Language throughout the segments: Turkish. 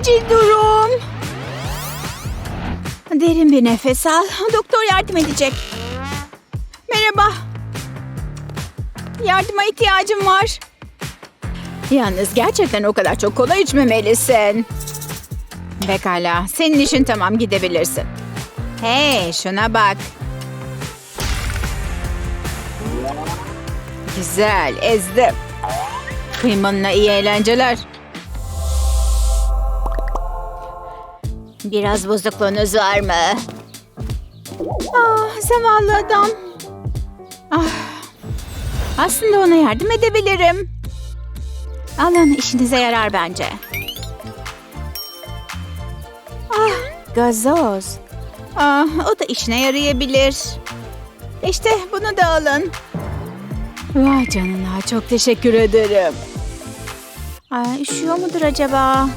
acil durum. Derin bir nefes al. Doktor yardım edecek. Merhaba. Yardıma ihtiyacım var. Yalnız gerçekten o kadar çok kola içmemelisin. Pekala. Senin işin tamam gidebilirsin. Hey şuna bak. Güzel ezdim. Kıymanına iyi eğlenceler. Biraz bozukluğunuz var mı? Ah zavallı adam. Ah. Aslında ona yardım edebilirim. Alın işinize yarar bence. Ah gazoz. Ah o da işine yarayabilir. İşte bunu da alın. Vay canına çok teşekkür ederim. Ay, üşüyor mudur acaba?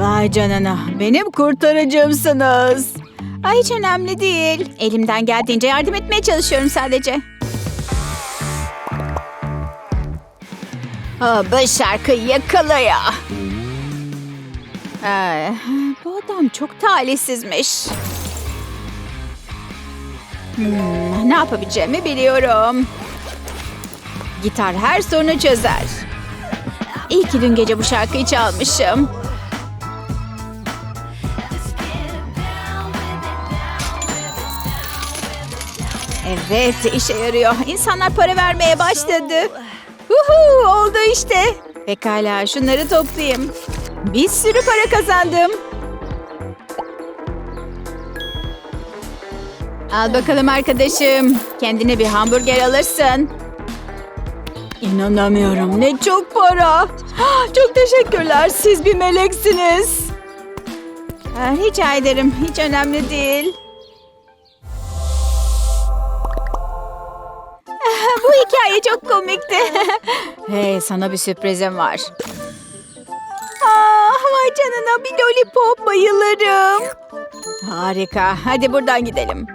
Vay canına benim kurtarıcımsınız. Ay hiç önemli değil. Elimden geldiğince yardım etmeye çalışıyorum sadece. Aa, bu şarkıyı yakalaya. Ee, bu adam çok talihsizmiş. Hmm, ne yapabileceğimi biliyorum. Gitar her sorunu çözer. İyi ki dün gece bu şarkıyı çalmışım. Evet, işe yarıyor. İnsanlar para vermeye başladı. Uhu, oldu işte. Pekala, şunları toplayayım. Bir sürü para kazandım. Al bakalım arkadaşım. Kendine bir hamburger alırsın. İnanamıyorum. Ne çok para. Çok teşekkürler. Siz bir meleksiniz. Rica ederim. Hiç önemli değil. Hikaye çok komikti. hey sana bir sürprizim var. Aa, vay canına bir lollipop bayılırım. Harika. Hadi buradan gidelim.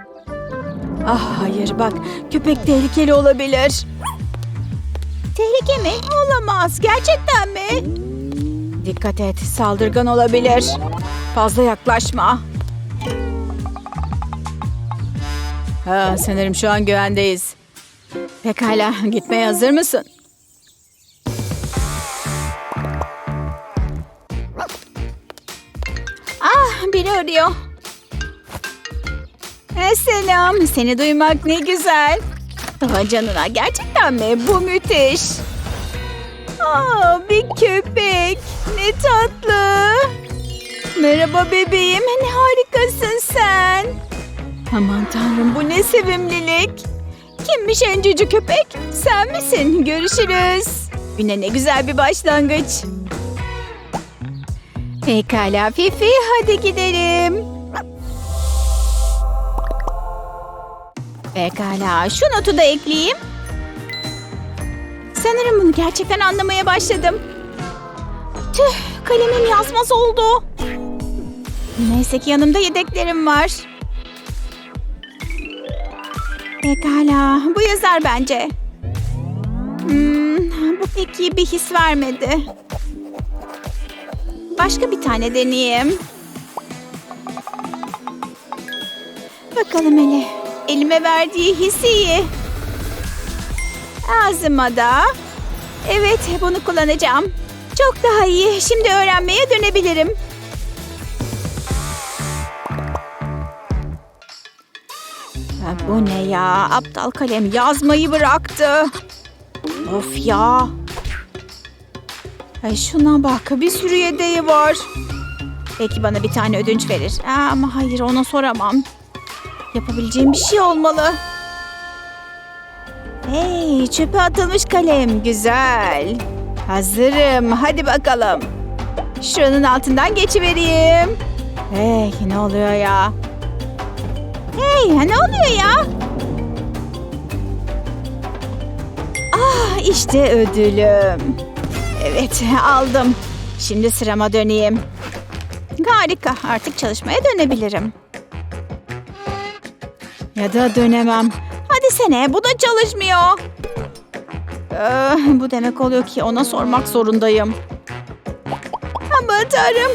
Ah hayır bak köpek tehlikeli olabilir. Tehlike mi? Olamaz. Gerçekten mi? Dikkat et saldırgan olabilir. Fazla yaklaşma. Ha, sanırım şu an güvendeyiz. Pekala, gitmeye hazır mısın? Ah, biri arıyor. Eh, selam, seni duymak ne güzel. Daha canına, gerçekten mi? Bu müthiş. Aa, bir köpek. Ne tatlı. Merhaba bebeğim, ne harikasın sen. Aman tanrım, bu ne sevimlilik. Kimmiş en cici köpek? Sen misin? Görüşürüz. Güne ne güzel bir başlangıç. Pekala Fifi hadi gidelim. Pekala şu notu da ekleyeyim. Sanırım bunu gerçekten anlamaya başladım. Tüh kalemim yazmaz oldu. Neyse ki yanımda yedeklerim var. Pekala, bu yazar bence. Hmm, bu pek iyi bir his vermedi. Başka bir tane deneyeyim. Bakalım hele. Elime verdiği his iyi. Ağzıma da. Evet, bunu kullanacağım. Çok daha iyi. Şimdi öğrenmeye dönebilirim. Bu ne ya? Aptal kalem yazmayı bıraktı. Of ya. Ay şuna bak bir sürü yedeği var. Belki bana bir tane ödünç verir. Ama hayır ona soramam. Yapabileceğim bir şey olmalı. Hey çöpe atılmış kalem. Güzel. Hazırım. Hadi bakalım. Şuranın altından geçivereyim. Hey ne oluyor ya? Hey ne oluyor ya? Ah işte ödülüm. Evet aldım. Şimdi sırama döneyim. Harika artık çalışmaya dönebilirim. Ya da dönemem. Hadi sene bu da çalışmıyor. Ee, bu demek oluyor ki ona sormak zorundayım. Aman tanrım.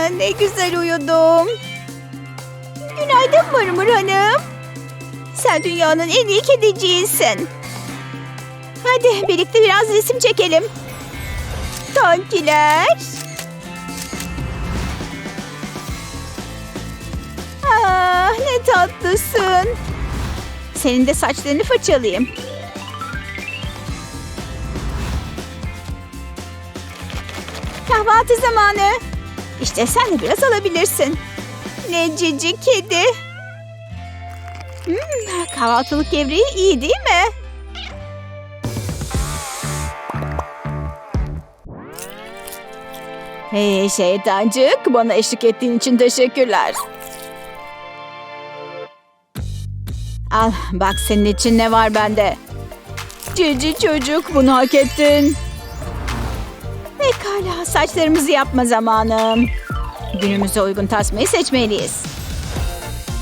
Ne güzel uyudum. Günaydın Mırmır Hanım. Sen dünyanın en iyi kediciğisin. Hadi birlikte biraz resim çekelim. Tonkiler. Ah ne tatlısın. Senin de saçlarını fırçalayayım. Kahvaltı zamanı. İşte sen de biraz alabilirsin. Ne cici kedi. Hmm, kahvaltılık gevreği iyi değil mi? Hey şeytancık, bana eşlik ettiğin için teşekkürler. Al, bak senin için ne var bende. Cici çocuk, bunu hak ettin. Pekala, saçlarımızı yapma zamanı. Günümüze uygun tasmayı seçmeliyiz.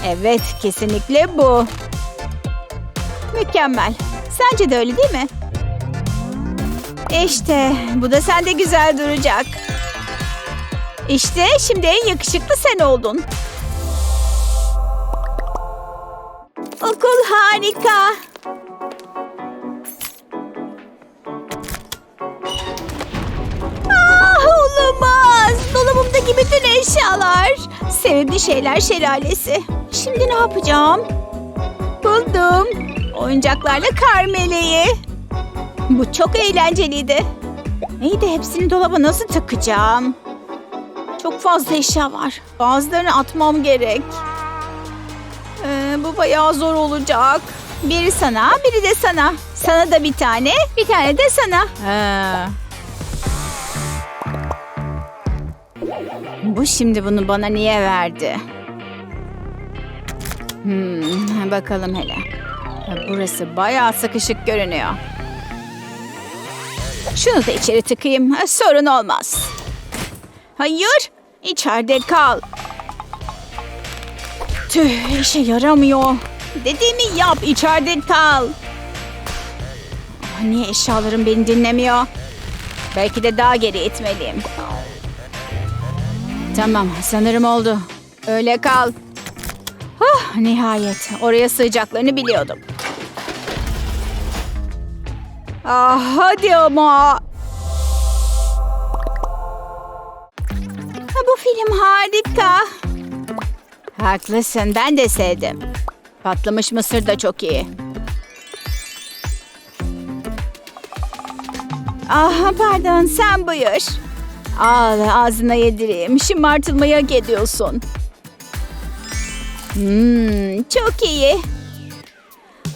Evet, kesinlikle bu. Mükemmel. Sence de öyle değil mi? İşte, bu da sende güzel duracak. İşte şimdi en yakışıklı sen oldun. Okul harika. Eşyalar. Sevimli şeyler şelalesi. Şimdi ne yapacağım? Buldum. Oyuncaklarla kar meleği. Bu çok eğlenceliydi. İyi de hepsini dolaba nasıl takacağım? Çok fazla eşya var. Bazılarını atmam gerek. Ee, bu bayağı zor olacak. Biri sana, biri de sana. Sana da bir tane, bir tane de sana. Ha. Bu şimdi bunu bana niye verdi? Hmm, bakalım hele. Burası bayağı sıkışık görünüyor. Şunu da içeri tıkayım. Sorun olmaz. Hayır, içeride kal. Tüh, işe yaramıyor. Dediğimi yap, içeride kal. Ah, Niye eşyalarım beni dinlemiyor? Belki de daha geri itmeliyim. Tamam, sanırım oldu. Öyle kal. Ah, nihayet. Oraya sığacaklarını biliyordum. Ah, hadi ama. Bu film harika. Haklısın, ben de sevdim. Patlamış mısır da çok iyi. Ah pardon, sen buyur. Al, ağzına yedireyim. Şımartılmayı hak ediyorsun. Hmm, çok iyi.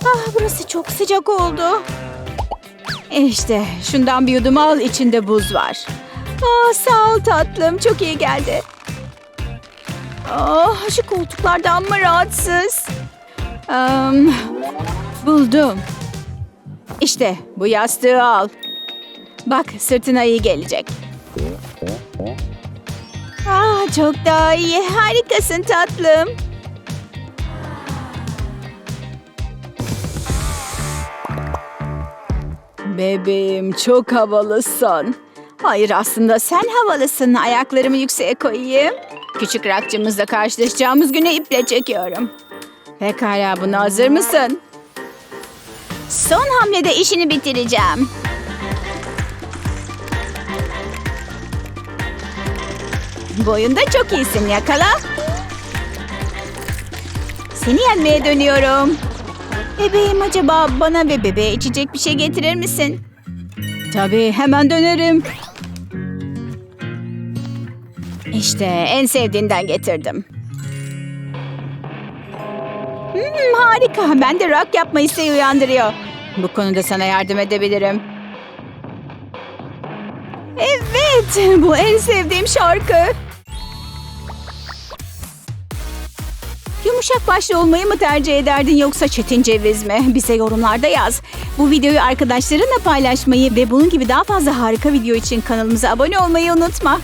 Ah, burası çok sıcak oldu. İşte, şundan bir yudum al, içinde buz var. Ah, sağ ol tatlım, çok iyi geldi. Ah, şu koltuklardan mı rahatsız? Am, buldum. İşte bu yastığı al. Bak sırtına iyi gelecek. Ah, çok daha iyi. Harikasın tatlım. Bebeğim çok havalısın. Hayır aslında sen havalısın. Ayaklarımı yükseğe koyayım. Küçük rakçımızla karşılaşacağımız güne iple çekiyorum. Pekala buna hazır mısın? Son hamlede işini bitireceğim. Bu oyunda çok iyisin yakala. Seni yenmeye dönüyorum. Bebeğim acaba bana ve bebeğe içecek bir şey getirir misin? Tabii hemen dönerim. İşte en sevdiğinden getirdim. Hmm, harika. Ben de rock yapma isteği uyandırıyor. Bu konuda sana yardım edebilirim. Evet, bu en sevdiğim şarkı. Yumuşak başlı olmayı mı tercih ederdin yoksa çetin ceviz mi? Bize yorumlarda yaz. Bu videoyu arkadaşlarınla paylaşmayı ve bunun gibi daha fazla harika video için kanalımıza abone olmayı unutma.